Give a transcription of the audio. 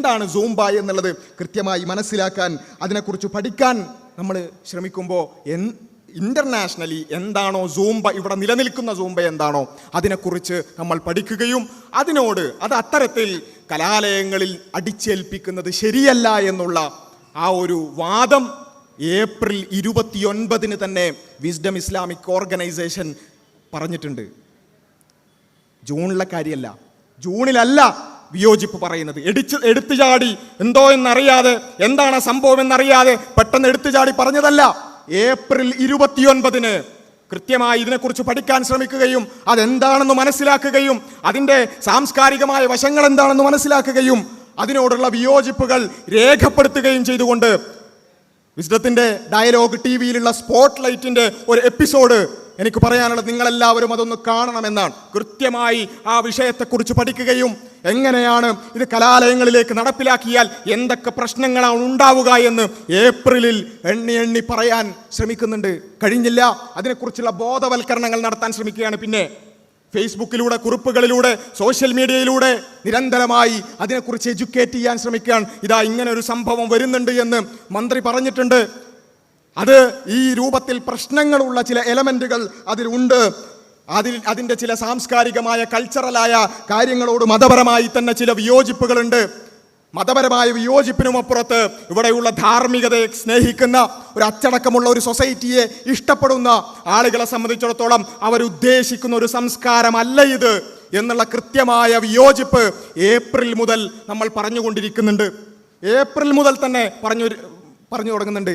എന്താണ് സൂംബ എന്നുള്ളത് കൃത്യമായി മനസ്സിലാക്കാൻ അതിനെക്കുറിച്ച് പഠിക്കാൻ നമ്മൾ ശ്രമിക്കുമ്പോൾ എൻ ഇന്റർനാഷണലി എന്താണോ സൂംബ ഇവിടെ നിലനിൽക്കുന്ന സൂംബ എന്താണോ അതിനെക്കുറിച്ച് നമ്മൾ പഠിക്കുകയും അതിനോട് അത് അത്തരത്തിൽ കലാലയങ്ങളിൽ അടിച്ചേൽപ്പിക്കുന്നത് ശരിയല്ല എന്നുള്ള ആ ഒരു വാദം ഏപ്രിൽ ഇരുപത്തിയൊൻപതിന് തന്നെ വിസ്ഡം ഇസ്ലാമിക് ഓർഗനൈസേഷൻ പറഞ്ഞിട്ടുണ്ട്. ജൂണിലെ കാര്യമല്ല. ജൂണിലല്ല. വിയോജിപ്പ് പറയുന്നത്. എടുച്ച് എടുത്തു ചാടി. എന്തോ എന്നറിയാതെ എന്താണ് സംഭവം എന്നറിയാതെ പെട്ടെന്ന് എടുത്തു ചാടി പറഞ്ഞതല്ല. ഏപ്രിൽ ഇരുപത്തിയൊൻപതിന് കൃത്യമായി ഇതിനെക്കുറിച്ച് പഠിക്കാൻ ശ്രമിക്കുകയും അതെന്താണെന്ന് മനസ്സിലാക്കുകയും അതിന്റെ സാംസ്കാരികമായ വശങ്ങൾ എന്താണെന്ന് മനസ്സിലാക്കുകയും അതിനോടുള്ള വിയോജിപ്പുകൾ രേഖപ്പെടുത്തുകയും ചെയ്തുകൊണ്ട് വിസ്ഡത്തിന്റെ ഡയലോഗ് ടി വിയിലുള്ള സ്പോട്ട് ലൈറ്റിന്റെ ഒരു എപ്പിസോഡ് എനിക്ക് പറയാനുള്ളത് നിങ്ങളെല്ലാവരും അതൊന്ന് കാണണമെന്നാണ്. കൃത്യമായി ആ വിഷയത്തെക്കുറിച്ച് പഠിക്കുകയും എങ്ങനെയാണ് ഇത് കലാലയങ്ങളിലേക്ക് നടപ്പിലാക്കിയാൽ എന്തൊക്കെ പ്രശ്നങ്ങളാണ് ഉണ്ടാവുക എന്ന് ഏപ്രിലിൽ എണ്ണി എണ്ണി പറയാൻ ശ്രമിക്കുന്നുണ്ട്. കഴിഞ്ഞില്ല. അതിനെക്കുറിച്ചുള്ള ബോധവൽക്കരണങ്ങൾ നടത്താൻ ശ്രമിക്കുകയാണ്. പിന്നെ ഫേസ്ബുക്കിലൂടെ കുറിപ്പുകളിലൂടെ സോഷ്യൽ മീഡിയയിലൂടെ നിരന്തരമായി അതിനെക്കുറിച്ച് എഡ്യൂക്കേറ്റ് ചെയ്യാൻ ശ്രമിക്കുകയാണ്. ഇതാ ഇങ്ങനെ ഒരു സംഭവം വരുന്നുണ്ട് എന്ന് മന്ത്രി പറഞ്ഞിട്ടുണ്ട്. അത് ഈ രൂപത്തിൽ പ്രശ്നങ്ങളുള്ള ചില എലമെന്റുകൾ അതിലുണ്ട്. അതിൽ അതിന്റെ ചില സാംസ്കാരികമായ കൾച്ചറലായ കാര്യങ്ങളോട് മതപരമായി തന്നെ ചില വിയോജിപ്പുകളുണ്ട്. മതപരമായ വിയോജിപ്പിനുമപ്പുറത്ത് ഇവിടെയുള്ള ധാർമ്മികതയെ സ്നേഹിക്കുന്ന ഒരു അച്ചടക്കമുള്ള ഒരു സൊസൈറ്റിയെ ഇഷ്ടപ്പെടുന്ന ആളുകളെ സംബന്ധിച്ചിടത്തോളം അവരുദ്ദേശിക്കുന്ന ഒരു സംസ്കാരമല്ല ഇത് എന്നുള്ള കൃത്യമായ വിയോജിപ്പ് ഏപ്രിൽ മുതൽ നമ്മൾ പറഞ്ഞുകൊണ്ടിരിക്കുന്നുണ്ട്. ഏപ്രിൽ മുതൽ തന്നെ പറഞ്ഞു പറഞ്ഞു തുടങ്ങുന്നുണ്ട്.